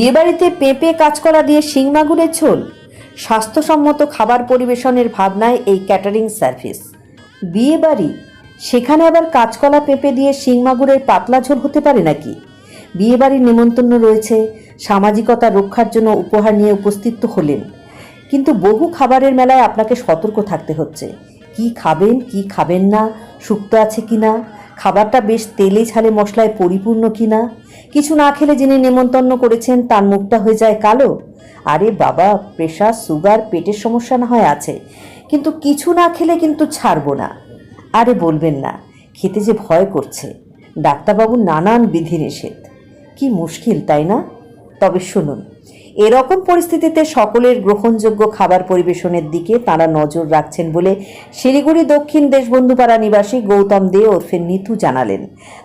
বিয়েবাড়িতে পেঁপে কাঁচকলা দিয়ে শিং মাগুরের ঝোল? স্বাস্থ্যসম্মত খাবার পরিবেশনের ভাবনায় এই ক্যাটারিং সার্ভিস বিয়েবাড়ি? সেখানে আবার কাঁচকলা পেঁপে দিয়ে শিং মাগুরের পাতলা ঝোল হতে পারে নাকি? বিয়েবাড়ির নেমন্তন্ন রয়েছে, সামাজিকতা রক্ষার জন্য উপহার নিয়ে উপস্থিত হলেন। কিন্তু বহু খাবারের মেলায় আপনাকে সতর্ক থাকতে হচ্ছে। কি খাবেন কি খাবেন না, সুক্ত আছে কি না খাবারটা বেশ তেলে ঝালে মশলায় পরিপূর্ণ কি না কিছু না খেলে যিনি নেমন্তন্ন করেছেন, তার মুখটা হয়ে যায় কালো। আরে বাবা প্রেশার সুগার পেটের সমস্যা না হয় আছে। কিন্তু কিছু না খেলে কিন্তু ছাড়বো না। আরে বলবেন না, খেতে যে ভয় করছে। ডাক্তারবাবু নানান বিধিনিষেধ। কি মুশকিল, তাই না? তবে শুনুন এরকম পরিস্থিতিতে সকলের গ্রহণযোগ্য খাবার পরিবেশনের দিকে তারা নজর রাখছেন বলে শিলিগুড়ি দক্ষিণ দেশবন্ধুপাড়া নিবাসী গৌতম দে ওরফে নিতু জানালেন।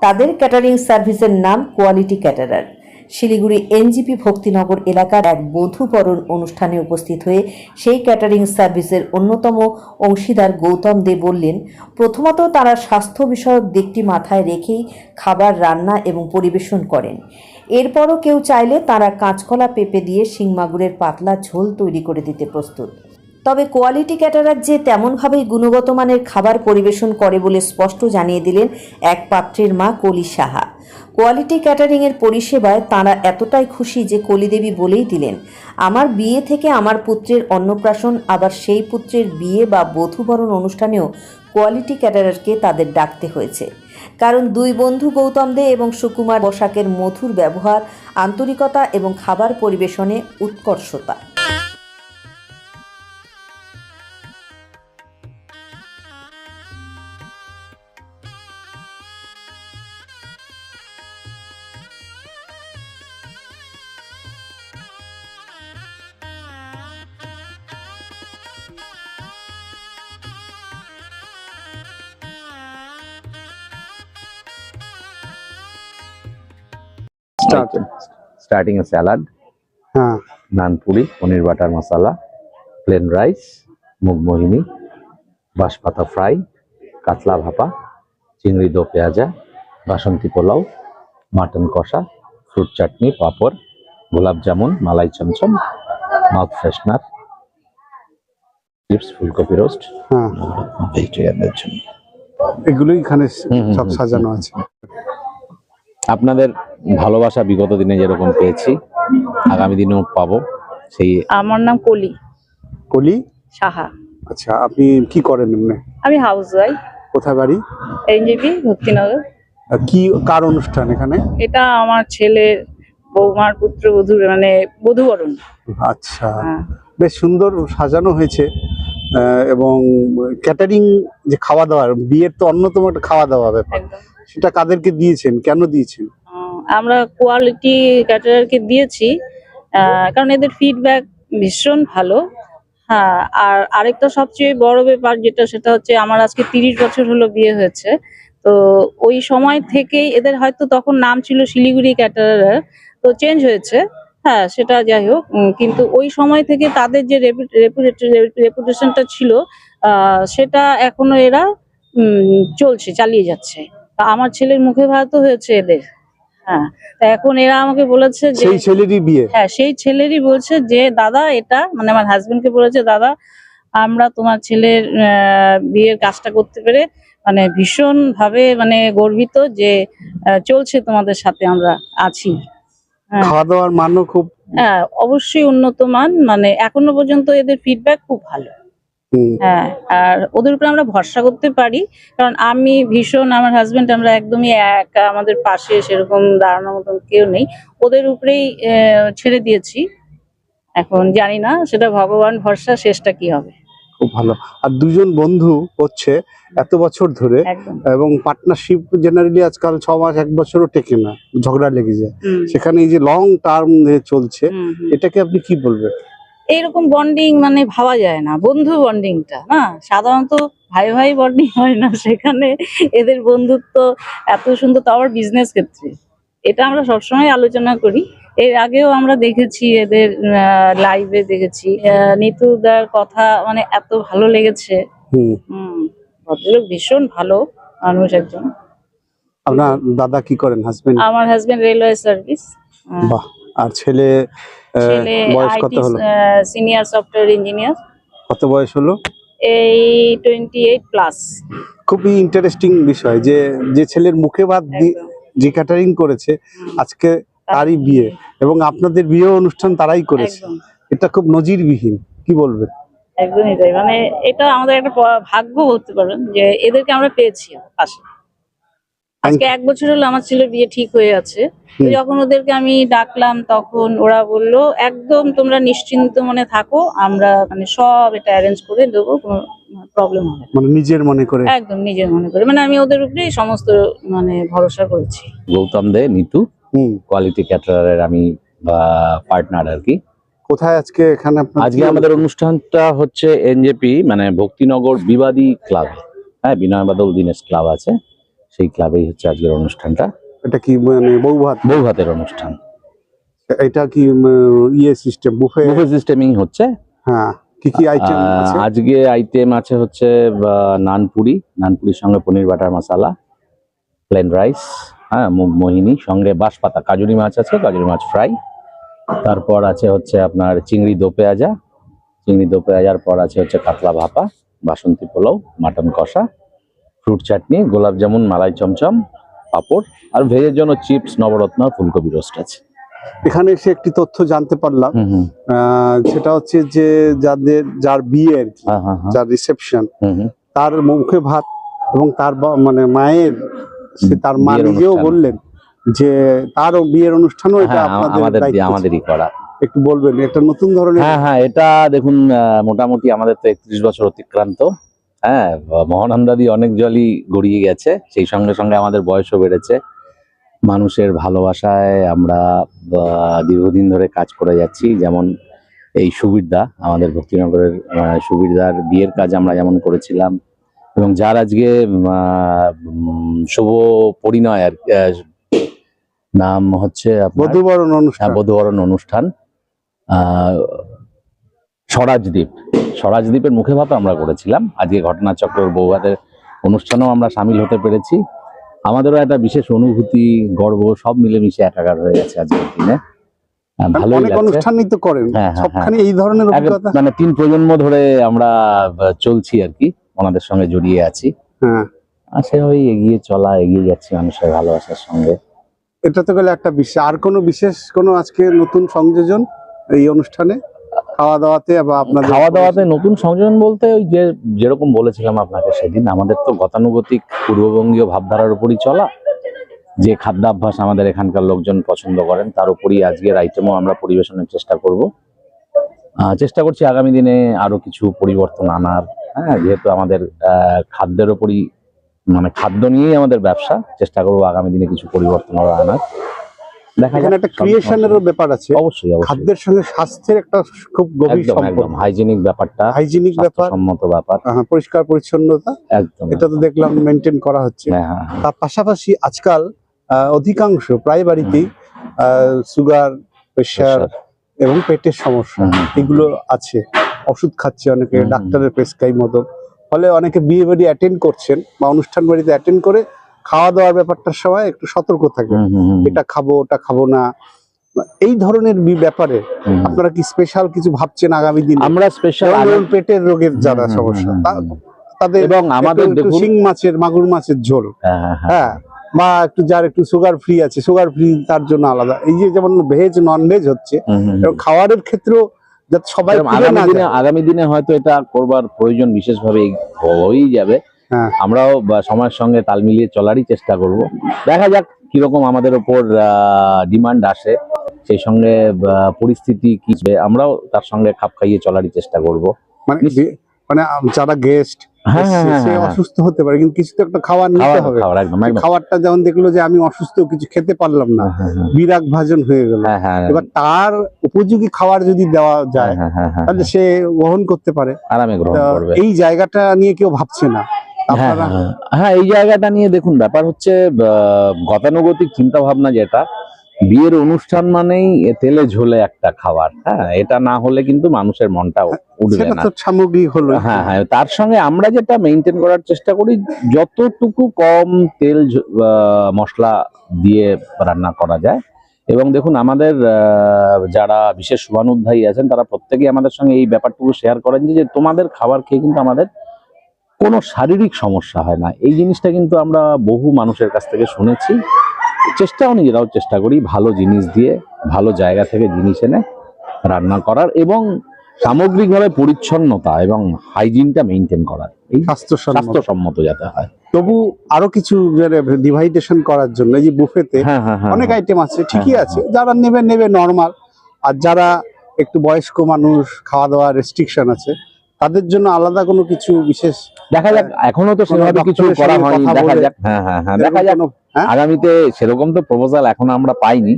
তাদের ক্যাটারিং সার্ভিসের নাম Quality Caterer Siliguri NJP Bhaktinagar এলাকার এক বধূবরণ অনুষ্ঠানে উপস্থিত হয়ে সেই ক্যাটারিং সার্ভিসের অন্যতম অংশীদার গৌতম দে বললেন, প্রথমত তারা স্বাস্থ্য বিষয়ক দিকটি মাথায় রেখেই খাবার রান্না এবং পরিবেশন করেন। এরপরও কেউ চাইলে তারা কাঁচকলা পেঁপে দিয়ে শিংমাগুরের পাতলা ঝোল তৈরি করে দিতে প্রস্তুত। তবে কোয়ালিটি ক্যাটারার যে তেমনভাবেই গুণগত মানের খাবার পরিবেশন করে বলে স্পষ্ট জানিয়ে দিলেন এক পাত্রের মা কলি সাহা। কোয়ালিটি ক্যাটারিংয়ের পরিষেবায় তাঁরা এতটাই খুশি যে কলিদেবী বলেই দিলেন, আমার বিয়ে থেকে আমার পুত্রের অন্নপ্রাশন, আবার সেই পুত্রের বিয়ে বা বধূবরণ অনুষ্ঠানেও কোয়ালিটি ক্যাটারারকে তাদের ডাকতে হয়েছে। কারণ দুই বন্ধু গৌতম দে এবং সুকুমার বসাকের মধুর ব্যবহার, আন্তরিকতা এবং খাবার পরিবেশনে উৎকর্ষতা। স্টার্টিং এ স্যালাড হ্যাঁ। Naan puri paneer butter masala plain rice মুগ মোহিনী বাঁশপাতা ফ্রাই কাতলা ভাপা চিংড়ি দো পেঁয়াজা বাসন্তী পোলাও মাটন কষা ফ্রুট চাটনি পাঁপড় গোলাপ জামুন মালাই চমচম মাউথ ফ্রেশনার চিপস ফুলকপি রোস্ট হ্যাঁ। ভেজিটেরিয়ানদের জন্য। এগুলোই এখানে সব সাজানো আছে। আপনাদের ভালোবাসা বিগত দিনে যেরকম পেয়েছি আগামী দিনেও পাবো সেই আমার নাম কলি। কলি? সাহা। আচ্ছা আপনি কি করেন এমনি? আমি হাউস ওয়াইফ কোথায় বাড়ি? এনজিপি ভক্তিনগর। আর কি কার অনুষ্ঠান এখানে? এটা আমার ছেলের বৌমার পুত্রবধূর মানে বধূবরণ। আচ্ছা। হ্যাঁ। বেশ সুন্দর সাজানো হয়েছে। এবং ক্যাটারিং যে খাওয়া দাওয়ার বিয়ের তো অন্যতম একটা খাওয়া দাওয়া ব্যাপার সেটা কাদেরকে দিয়েছেন? কেন দিয়েছেন? আমরা কোয়ালিটি ক্যাটারারকে দিয়েছি কারণ এদের ফিডব্যাক ভীষণ ভালো। হ্যাঁ আর আরেকটা সবচেয়ে বড় ব্যাপার যেটা সেটা হচ্ছে আমার আজকে তিরিশ বছর হলো বিয়ে হয়েছে। তো ওই সময় থেকেই এদের হয়তো তখন নাম ছিল শিলিগুড়ি ক্যাটারার তো চেঞ্জ হয়েছে। হ্যাঁ সেটা যাই হোক কিন্তু ওই সময় থেকে তাদের যে রেপুটেশনটা ছিল সেটা এখনও এরা চলছে চালিয়ে যাচ্ছে। তা আমার ছেলের মুখে ভাত হয়েছে এদের। হ্যাঁ তা এখন এরা আমাকে বলেছে যে সেই ছেলেরই বিয়ে? হ্যাঁ সেই ছেলেরই বলছে যে দাদা এটা মানে আমার হাজবেন্ড কে বলেছে দাদা আমরা তোমার ছেলের বিয়ের কাজটা করতে পেরে মানে ভীষণ ভাবে মানে গর্বিত যে চলছে তোমাদের সাথে আমরা আছি। খাওয়া দাওয়ার মানও খুব হ্যাঁ অবশ্যই উন্নত মান মানে এখনও পর্যন্ত এদের ফিডব্যাক খুব ভালো। হ্যাঁ আর ওদের উপরে আমরা ভরসা করতে পারি কারণ আমি ভীষণ আমার হাজবেন্ড আমরা একদমই একা আমাদের পাশে সেরকম দাঁড়ানোর মতন কেউ নেই। ওদের উপরেই ছেড়ে দিয়েছি। এখন জানি না সেটা ভগবান ভরসা শেষটা কি হবে। খুব ভালো। আর দুজন বন্ধু হচ্ছে এত বছর ধরে এবং পার্টনারশিপ জেনারেলি আজকাল ছ মাস এক বছরও টেকে না ঝগড়া লেগে যায়। সেখানে এই যে লং টার্ম চলছে। এটাকে আপনি কি বলবেন? এইরকম বন্ডিং মানে ভাবা যায় না বন্ধু বন্ডিংটা না? সাধারণত ভাই ভাই বন্ডিং হয় না সেখানে এদের বন্ধুত্ব এত সুন্দর তো আবার বিজনেস ক্ষেত্রে। এটা আমরা সবসময় আলোচনা করি। এর আগেও আমরা দেখেছি এদের লাইভে দেখেছি। নিতুদার কথা মানে এত ভালো লেগেছে। ভদ্রলোক ভীষণ ভালো মানুষ একজন। আপনার দাদা কি করেন হাজবেন্ড আমার হাজবেন্ড রেলওয়ে সার্ভিস বাহ আর ছেলে বয়স কত হলো? সিনিয়র সফটওয়্যার ইঞ্জিনিয়ার কত বয়স হলো? এই টোয়েন্টি এইট প্লাস খুবই ইন্টারেস্টিং বিষয় যে যে ছেলের মুখে ভাত দি- যে ক্যাটারিং করেছে আজকে তারই বিয়ে এবং আপনাদের বিয়ে অনুষ্ঠান তারাই করেছে। এটা খুব নজিরবিহীন কি বলবেন? একদমই তাই। মানে এটা আমাদের একটা ভাগ্য বলতে পারেন যে এদেরকে আমরা পেয়েছি পাশে। আজকে এক বছর হলো আমার ছেলের বিয়ে ঠিক হয়ে আছে। যখন ওদেরকে আমি ডাকলাম তখন ওরা বলল একদম তোমরা নিশ্চিন্ত মনে থাকো আমরা মানে সব এটা অ্যারেঞ্জ করে দেবো কোনো প্রবলেম হবে মানে নিজের মনে করে। একদম নিজের মনে করে। মানে আমি ওদের উপরেই সমস্ত মানে ভরসা করেছি। গৌতম দে নিতু। কোয়ালিটি ক্যাটারারের আমি পার্টনার আর কি কোথায় আজকে এখানে আজকে আমাদের অনুষ্ঠানটা হচ্ছে এনজেপি মানে ভক্তিনগর বিবাদী ক্লাব। হ্যাঁ বিনয় বাদল দীনেশ ক্লাব আছে। সেই ক্লাবেই হচ্ছে আজকের অনুষ্ঠানটা। এটা কি মানে বৌভাত? বৌভাতের অনুষ্ঠান। এটা কি ইয়ে সিস্টেম বুফে বুফে সিস্টেমিং হচ্ছে। হ্যাঁ কি কি আইটেম আছে? আজকে আইটেম আছে হচ্ছে নানপুরি। নানপুরির সঙ্গে paneer butter masala plain rice হ্যাঁ মুগ মোহিনী সঙ্গে বাঁশপাতা কাজুরি মাছ আছে কাজুরি মাছ ফ্রাই। তারপর আছে হচ্ছে আপনার চিংড়ি দো পেঁয়াজা চিংড়ি দো পেঁয়াজার পর আছে হচ্ছে কাতলা ভাপা বাসন্তী পোলাও মাটন কষা ফ্রুট চাটনি গোলাপ জামুন মালাই চমচম পাঁপড় আর ভেজের জন্য চিপস নবরত্ন ফুলকপি রোস্ট আছে। এখানে এসে একটি তথ্য জানতে পারলাম। সেটা হচ্ছে যে যাদের যার বিয়ে আর কি হ্যাঁ হ্যাঁ হ্যাঁ। যার রিসেপশন তার মুখে ভাত এবং তার মানে মায়ের সে তার মা নিজেও বললেন যে তারও বিয়ের অনুষ্ঠানও এটা হ্যাঁ আপনাদের। আমাদেরই করা। একটু বলবেন এটা নতুন ধরনের হ্যাঁ হ্যাঁ এটা দেখুন মোটামুটি আমাদের তো একত্রিশ বছর অতিক্রান্ত। হ্যাঁ মহানন্দাদি অনেক জলই গড়িয়ে গেছে সেই সঙ্গে সঙ্গে আমাদের বয়সও বেড়েছে। মানুষের ভালোবাসায় আমরা দীর্ঘদিন ধরে কাজ করে যাচ্ছি। যেমন এই সুবিরদা আমাদের ভক্তিনগরের সুবিরদার বিয়ের কাজ আমরা যেমন করেছিলাম এবং যার আজকে শুভ পরিণয় আর কি, নাম হচ্ছে বধুবরণ অনুষ্ঠান। হ্যাঁ বধুবরণ অনুষ্ঠান। স্বরাজদ্বীপ স্বরাজদ্বীপের মুখে ভাবে আমরা করেছিলাম। আজকে ঘটনাচক্রের বৌভাতের অনুষ্ঠানেও আমরা সামিল হতে পেরেছি। আমাদেরও একটা বিশেষ অনুভূতি গর্ব সব মিলেমিশে একাকার হয়ে গেছে আজকের দিনে। হ্যাঁ, হ্যাঁ, এই ধরনের মানে তিন প্রজন্ম ধরে আমরা চলছি আর কি। ওনাদের সঙ্গে জড়িয়ে আছি। হ্যাঁ। আর সেভাবেই এগিয়ে চলা এগিয়ে যাচ্ছি মানুষের ভালোবাসার সঙ্গে। এটা তো গেলে একটা বিশেষ আর কোনো বিশেষ কোনো আজকে নতুন সংযোজন এই অনুষ্ঠানে? খাওয়া দাওয়াতে বা আপনাদের খাওয়া দাওয়াতে নতুন সংযোজন বলতে ওই যে যেরকম বলেছিলাম আপনাকে সেদিন আমাদের তো গতানুগতিক পূর্ববঙ্গীয় ভাবধারার উপরই চলা। যে খাদ্যাভ্যাস আমাদের এখানকার লোকজন পছন্দ করেন তার উপরই আজকের আইটেমও আমরা পরিবেশনের চেষ্টা করব। চেষ্টা করছি আগামী দিনে আরও কিছু পরিবর্তন আনার। হ্যাঁ যেহেতু আমাদের খাদ্যের উপরই মানে খাদ্য নিয়েই আমাদের ব্যবসা চেষ্টা করব আগামী দিনে কিছু পরিবর্তন আনার। দেখা যাক, একটা ক্রিয়েশনেরও ব্যাপার আছে। অবশ্যই খাদ্যের সঙ্গে স্বাস্থ্যের একটা খুব গভীর সম্পর্ক। হাইজিনিক ব্যাপারটা হাইজিনিক ব্যাপার। সম্মত ব্যাপার। হ্যাঁ, পরিষ্কার পরিচ্ছন্নতা। একদম এটা তো দেখলাম মেনটেন করা হচ্ছে। হ্যাঁ হ্যাঁ। তার পাশাপাশি আজকাল অধিকাংশ প্রায় বাড়িতেই সুগার প্রেশার এবং পেটের সমস্যা। এগুলো আছে। ওষুধ খাচ্ছে অনেকে। ডাক্তারের প্রেসক্রাইব মতো ফলে অনেকে বিয়ে বাড়ি অ্যাটেন্ড করছেন বা অনুষ্ঠান বাড়িতে অ্যাটেন্ড করে খাওয়া দাওয়ার ব্যাপারটার সময় একটু সতর্ক থাকে এটা খাব ওটা খাব না। এই ধরনের ব্যাপারে আপনারা কি স্পেশাল কিছু ভাবছেন আগামী দিন? আমরা স্পেশাল পেটের রোগের যারা সমস্যা তাদের এবং আমাদের শিং মাছের মাগুর মাছের ঝোল। হ্যাঁ, হ্যাঁ, হ্যাঁ। হ্যাঁ বা একটু যার একটু সুগার ফ্রি আছে সুগার ফ্রি তার জন্য আলাদা। এই যে যেমন ভেজ নন ভেজ হচ্ছে এবং খাওয়ারের ক্ষেত্রেও যাতে সবাই আগামী দিনে আগামী দিনে হয়তো এটা করবার প্রয়োজন বিশেষভাবে হয়েই যাবে। হ্যাঁ। আমরাও সময়ের সঙ্গে তাল মিলিয়ে চলারই চেষ্টা করব। দেখা যাক কীরকম আমাদের ওপর ডিমান্ড আসে। সেই সঙ্গে পরিস্থিতি কি আমরাও তার সঙ্গে খাপ খাইয়ে চলারই চেষ্টা করব। মানে মানে যারা গেস্ট সে হ্যাঁ। অসুস্থ হতে পারে কিন্তু কিছু তো একটা খাবার নিতে হবে। খাবারটা যেমন দেখল যে আমি অসুস্থ কিছু খেতে পারলাম না হ্যাঁ, হ্যাঁ, বিরাগ ভাজন হয়ে গেল। হ্যাঁ হ্যাঁ এবার তার উপযোগী খাবার যদি দেওয়া হ্যাঁ, যায় হ্যাঁ, হ্যাঁ, হ্যাঁ, তাহলে সে গ্রহণ করতে পারে। এই জায়গাটা নিয়ে কেউ ভাবছে না। হ্যাঁ হ্যাঁ, হ্যাঁ। এই জায়গাটা নিয়ে দেখুন ব্যাপার হচ্ছে গতানুগতিক চিন্তা ভাবনা যেটা বিয়ের অনুষ্ঠান মানেই তেলে ঝোলে একটা খাবার হ্যাঁ? এটা না হলে কিন্তু মানুষের মনটা উঠবে না। সামগ্রিক হলো। হ্যাঁ হ্যাঁ তার সঙ্গে আমরা যেটা মেনটেন করার চেষ্টা করি যতটুকু কম তেল মশলা দিয়ে রান্না করা যায়। এবং দেখুন আমাদের আহ, যারা বিশেষ শুভানুধ্যায়ী আছেন তারা প্রত্যেকেই আমাদের সঙ্গে এই ব্যাপারটুকু শেয়ার করেন যে তোমাদের খাবার খেয়ে কিন্তু আমাদের কোনো শারীরিক সমস্যা হয় না। এই জিনিসটা কিন্তু আমরা বহু মানুষের কাছ থেকে শুনেছি। চেষ্টাও নিজেরাও চেষ্টা করি ভালো জিনিস দিয়ে ভালো জায়গা থেকে জিনিস এনে রান্না করার এবং সামগ্রিকভাবে পরিচ্ছন্নতা এবং হাইজিনটা মেনটেন করার। এই স্বাস্থ্যসম্মত। যাতে হয়। তবু আরও কিছু ডিভাইডেশন করার জন্য এই যে বুফেতে হ্যাঁ হ্যাঁ হ্যাঁ অনেক আইটেম আছে ঠিকই আছে যারা নেবে নেবে নর্মাল আর যারা একটু বয়স্ক মানুষ খাওয়া দাওয়া রেস্ট্রিকশন আছে তাদের জন্য আলাদা কোনো কিছু বিশেষ? দেখা যাক এখনও তো সেভাবে কিছু করা হয়নি দেখা যাক। হ্যাঁ হ্যাঁ হ্যাঁ দেখা যাক। হ্যাঁ? আগামীতে সেরকম তো প্রপোজাল এখনও আমরা পাইনি।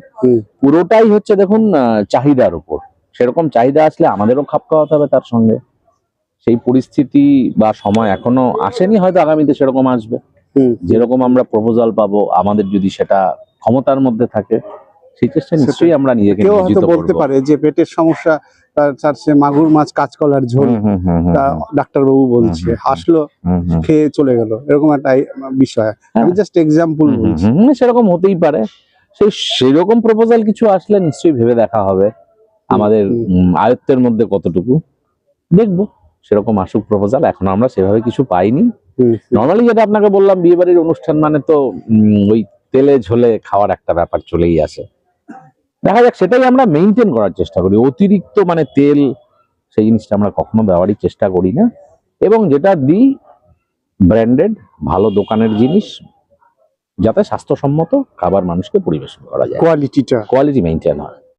পুরোটাই হচ্ছে দেখুন চাহিদার উপর। সেরকম চাহিদা আসলে আমাদেরও খাপ খাওয়াতে হবে তার সঙ্গে। সেই পরিস্থিতি বা সময় এখনও আসেনি হয়তো আগামীতে সেরকম আসবে। যেরকম আমরা প্রপোজাল পাবো আমাদের যদি সেটা ক্ষমতার মধ্যে থাকে সেই চেষ্টা নিশ্চয়ই আমরা নিজেকে কেউ হয়তো বলতে পারে যে পেটের সমস্যা তার তার সে মাগুর মাছ কাঁচকলার ঝোল তা ডাক্তারবাবু বলছে। হাসলো। খেয়ে চলে গেল। এরকম একটা বিষয়। আমি হ্যাঁ। জাস্ট এক্সাম্পল বলছি। সেরকম হতেই পারে। সেই সেরকম প্রপোজাল কিছু আসলে নিশ্চয়ই ভেবে দেখা হবে। আমাদের আয়ত্তের মধ্যে কতটুকু। দেখব সেরকম আসুক প্রপোজাল এখন আমরা সেভাবে কিছু পাইনি। নর্মালি যেটা আপনাকে বললাম বিয়ে বাড়ির অনুষ্ঠান মানে তো ওই তেলে ঝোলে খাওয়ার একটা ব্যাপার চলেই আসে। দেখা যাক সেটাই আমরা মেনটেন করার চেষ্টা করি। অতিরিক্ত মানে তেল সেই জিনিসটা আমরা কখনো ব্যবহারই চেষ্টা করি না। এবং যেটা দিই ব্র্যান্ডেড ভালো দোকানের জিনিস যাতে স্বাস্থ্যসম্মত খাবার মানুষকে পরিবেশন করা যায়। কোয়ালিটিটা কোয়ালিটি মেনটেন হয়।